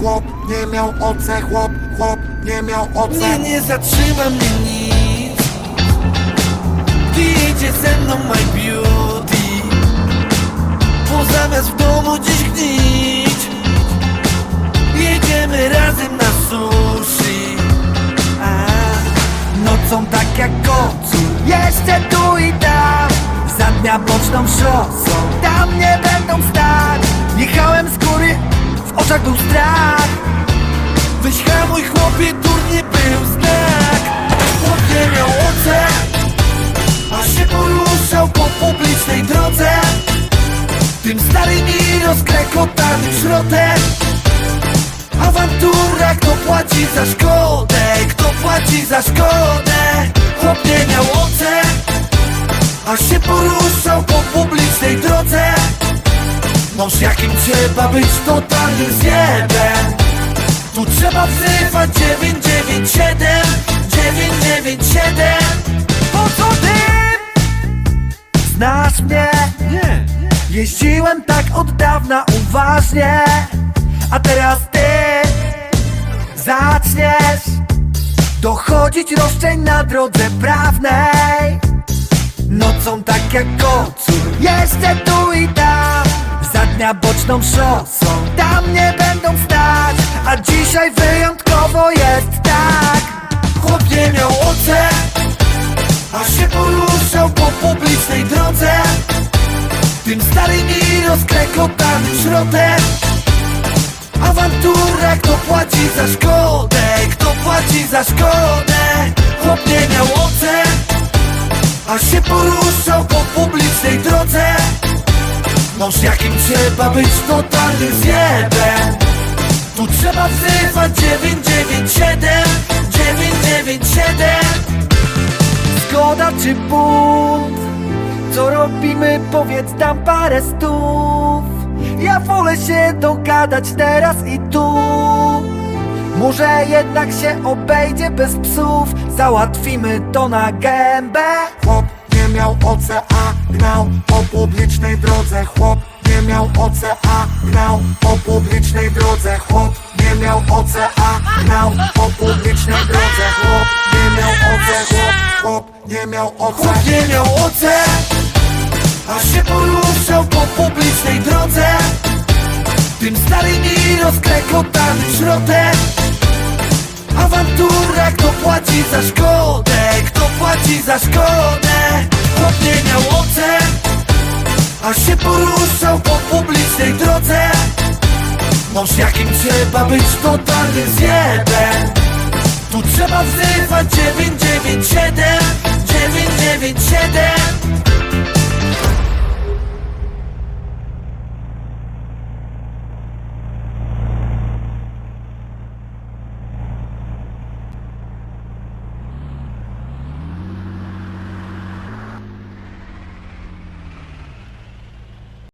chłop nie miał oce, chłop, chłop nie miał oce. Nie, nie zatrzyma mnie nic. Jedzie ze mną my beauty. Bo zamiast w domu gdzieś gnić. Jedziemy razem na sushi. A, Nocą tak jak kocur Jeszcze tu i tam. Za dnia boczną szosą Tam nie będą stać. Jechałem z góry W oczach był strach. Weź hamuj chłopie, durnie był znak. Chłop nie miał oce A się poruszał po publicznej drodze. Tym starym i rozkrekotanym szrotem Awantura, kto płaci za szkodę Kto płaci za szkodę. Chłop nie miał oce A się poruszał po publicznej Noż jakim trzeba być totalnym zjebem. Tu trzeba wzywać 997 997 Po co ty? Znasz mnie? Nie Jeździłem tak od dawna uważnie. A teraz ty Zaczniesz Dochodzić roszczeń na drodze prawnej. Nocą tak jak kocur Jeszcze tu i tam dnia boczną szosą. Tam nie będą stać A dzisiaj wyjątkowo jest tak. Chłop nie miał oce A się poruszał po publicznej drodze. Tym starym i rozkrekotanym szrotem. Awantura, kto płaci za szkodę Kto płaci za szkodę. Chłop nie miał oce a się poruszał po publicznej drodze Noż jakim trzeba być totalnym zjebem Tu trzeba wzywać 997 997 Zgoda czy bunt? Co robimy? Powiedz dam parę stów Ja wolę się dogadać teraz i tu. Może jednak się obejdzie bez psów. Załatwimy to na gębę. Chłop nie miał oce, a gnał po publicznej drodze. Chłop nie miał oce, a gnał po publicznej drodze. Chłop nie miał oce, a gnał po publicznej drodze. Chłop nie miał oce, chłop, chłop nie miał oce. Chłop nie miał oce A się poruszał po publicznej drodze Tym starym i rozkrekotanym szrotem Awantura, kto płaci za szkodę Kto płaci za szkodę odmieniał ocen A się poruszał po publicznej drodze. Noż jakim trzeba być totalny zjebem. Tu trzeba wzywać 997 9